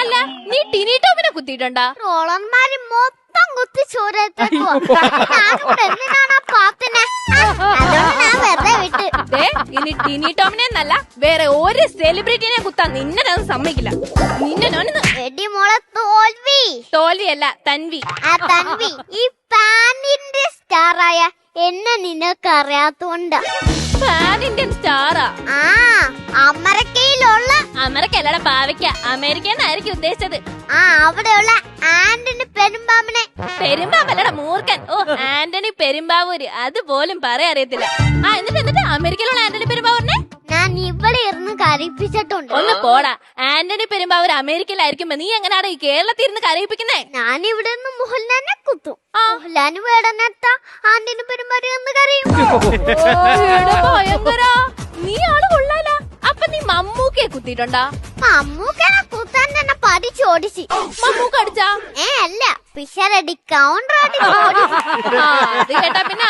അല്ല നീ ടിനി ടോമിനെ കുത്തിയിട്ടുണ്ടാ? ട്രോളന്മാര് മൊത്തം കുത്തി ഞാൻ ദേ ഇനി ടിനി ടോമിനെ എന്നല്ല വേറെ ഒരു സെലിബ്രിറ്റിനെ കുത്താൻ നിന്നെ ഞാൻ സമ്മതിക്കില്ല. നിന്നെ ഞാനിന്ന് എടി മോളെ തോൽവി. തോൽവിയല്ല തൻവി. ആ തൻവി. ഈ പാനിന്റെ സ്റ്റാറായ എന്നെ നിനക്ക് അറിയാത്തോണ്ട് പാൻ ഇന്ത്യൻ സ്റ്റാറാ? ആ അമരക്കയിലുള്ള അമരക്കല്ലട പാവയ്ക്ക അമേരിക്കന്നായിരിക്കും ഉദ്ദേശിച്ചത്. ആ അവിടെയുള്ള ആന്റണി പെരുമ്പാമ്പിനെ. പെരുമ്പാമ്പല്ലട മൂർഖൻ. ഓ ആന്റണി പെരുമ്പാവൂര്. അതുപോലും പറയാൻ അറിയത്തില്ല. ആ എന്നിട്ട് എന്നിട്ട് അമേരിക്കയിലുള്ള ആന്റണി പെരുമ്പാവൂരിനെ? ഞാൻ ഇവിടെ ഇരുന്ന് കരയിപ്പിച്ചിട്ടുണ്ട്. ഒന്ന് പോടാ. ആന്റണി പെരുമ്പാവൂർ അമേരിക്കയിലായിരിക്കുമ്പോ നീ എങ്ങനെയാണ് ഈ കേരളത്തിൽ ഇരുന്ന് കരയിപ്പിക്കുന്നേ? ഞാൻ ഇവിടെ നിന്ന് മോഹൻലാലിനെ കുത്തും. മോഹൻലാലിന് വേടനെത്താ ആന്റണി പെരുമ്പാവൂർ എന്ന് കരയും. മമ്മൂക്കയെ കുത്തിയിട്ടുണ്ടാ? മമ്മൂക്കനെ കുത്താൻ തന്നെ പഠിച്ചോടിച്ച് മമ്മൂക്ക അടിച്ചാ? ഏ അല്ല പിഷറടി കൗണ്ടർ അടി ആ, അത് കേട്ടാ പിന്നെ